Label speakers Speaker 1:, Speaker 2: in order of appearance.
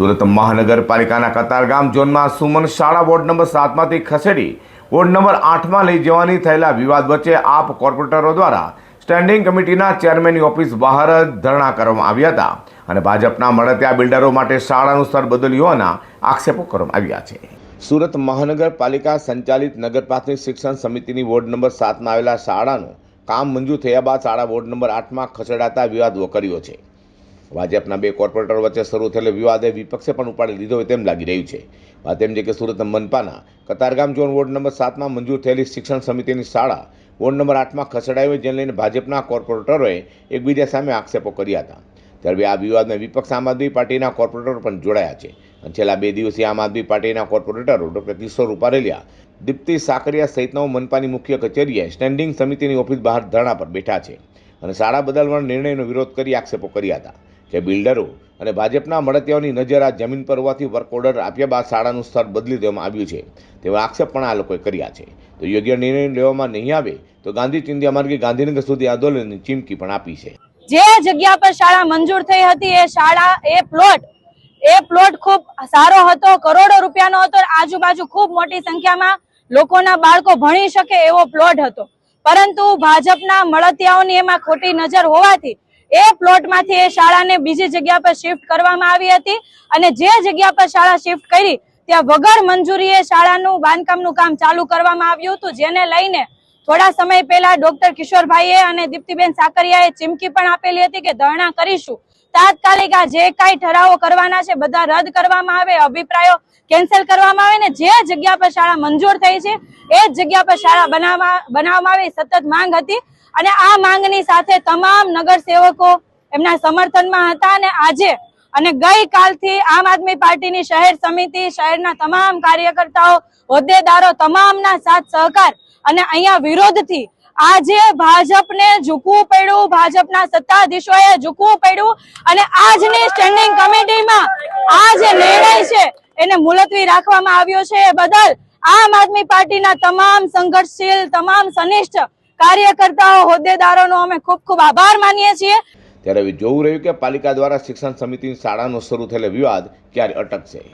Speaker 1: સુરત મહાનગરપાલિકાના કતારગામ ઝોનમાં સુમન શાળા વોર્ડ નંબર સાતમાંથી ખસેડી વોર્ડ નંબર આઠમાં લઈ જવાની થયેલા વિવાદ વચ્ચે આપ કોર્પોરેટરો દ્વારા સ્ટેન્ડિંગ કમિટીના ચેરમેનની ઓફિસ બહાર ધરણા કરવામાં આવ્યા હતા અને ભાજપના મળતિયા બિલ્ડરો માટે શાળાનું સ્તર બદલ્યું હોવાના આક્ષેપો કરવામાં આવ્યા છે. સુરત મહાનગરપાલિકા સંચાલિત નગર પ્રાથમિક શિક્ષણ સમિતિની વોર્ડ નંબર સાતમાં આવેલા શાળાનું કામ મંજૂર થયા બાદ શાળા વોર્ડ નંબર આઠમાં ખસેડાતા વિવાદ વકર્યો છે. ભાજપના બે કોર્પોરેટર વચ્ચે શરૂ થયેલો વિવાદે વિપક્ષે પણ ઉપાડી લીધો હોય તેમ લાગી રહ્યું છે. વાત એમ છે કે સુરત મનપાના કતારગામ ઝોન વોર્ડ નંબર સાતમાં મંજૂર થયેલી શિક્ષણ સમિતિની શાળા વોર્ડ નંબર આઠમાં ખસેડાઈ હોય જેને લઈને ભાજપના કોર્પોરેટરોએ એકબીજા સામે આક્ષેપો કર્યા હતા. ત્યારે આ વિવાદમાં વિપક્ષ આમ આદમી પાર્ટીના કોર્પોરેટરો પણ જોડાયા છે. અને છેલ્લા બે દિવસથી આમ આદમી પાર્ટીના કોર્પોરેટરો ડોક્ટર કિશોર ઉપારેલિયા દીપ્તિ સાકરિયા સહિતના મનપાની મુખ્ય કચેરીએ સ્ટેન્ડિંગ સમિતિની ઓફિસ બહાર ધરણા પર બેઠા છે. અને શાળા બદલવાના નિર્ણયનો વિરોધ કરી આક્ષેપો કર્યા હતા. કે બિલ્ડરો અને ભાજપના મળતિયાઓની નજર આ જમીન પર હોવાથી વર્ક ઓર્ડર આપ્યા બાદ શાળાનું સ્તર બદલી દેવામાં આવ્યું છે. તેવા આક્ષેપ પણ આ લોકોએ કર્યા છે. તો યોગ્ય નિર્ણય લેવામાં નહીં આવે તો ગાંધી ચિંધ્યા માર્ગે ગાંધીનગર સુધી આંદોલનની ચીમકી પણ આપી છે.
Speaker 2: જે જગ્યા પર શાળા મંજૂર થઈ હતી એ શાળા, એ પ્લોટ એ પ્લોટ ખૂબ સારો હતો, કરોડો રૂપિયાનો હતો આજુબાજુ ખૂબ મોટી સંખ્યામાં લોકોના બાળકો ભણી શકે એવો પ્લોટ હતો. પરંતુ ભાજપના મળતિયાઓની એમાં ખોટી નજર હોવાથી એ પ્લોટમાંથી એ શાળાને બીજી જગ્યા પર શિફ્ટ કરવામાં આવી હતી અને જે જગ્યા પર શાળા શિફ્ટ કરી, ત્યાં વગર મંજૂરીએ શાળાનું બાંધકામનું કામ ચાલુ કરવામાં આવ્યું હતું, જેને લઈને થોડા સમય પહેલા ડોક્ટર કિશોરભાઈએ અને દીપ્તિબેન સાકરિયાએ ચીમકી પણ આપેલી હતી કે ધરણા કરીશું. તાત્કાલિક આ જે કાંઈ ઠરાવો કરવાના છે, બધા રદ કરવામાં આવે, અભિપ્રાયો કેન્સલ કરવામાં આવે ને જે જગ્યા પર શાળા મંજૂર થઈ છે, એ જ જગ્યા પર શાળા બનાવવા બનાવવામાં આવે સતત માંગ હતી. અને આ માંગની સાથે તમામ નગરસેવકો એમના સમર્થનમાં હતા અને આજે અને ગઈકાલથી આમ આદમી પાર્ટીની શહેર સમિતિ, શહેરના તમામ કાર્યકર્તાઓ, હોદ્દેદારો તમામના સાથ સહકાર અને અહીંયા વિરોધથી આજે ભાજપને ઝૂકવું પડ્યું. ભાજપના સત્તાધીશોએ ઝૂકવું પડ્યું અને આજની સ્ટેન્ડિંગ કમિટીમાં આ જે નિર્ણય છે એને મુલતવી રાખવામાં આવ્યો છે. એ બદલ આમ આદમી પાર્ટીના તમામ સંઘર્ષશીલ, તમામ સનિષ્ઠ કાર્યકર્તાઓ, હોદ્દેદારોનો અમે ખૂબ ખૂબ આભાર માનીએ છીએ.
Speaker 1: ત્યારે જોવું રહ્યું કે પાલિકા દ્વારા શિક્ષણ સમિતિની શાળાનો શરૂ થયેલો વિવાદ ક્યારે અટકશે?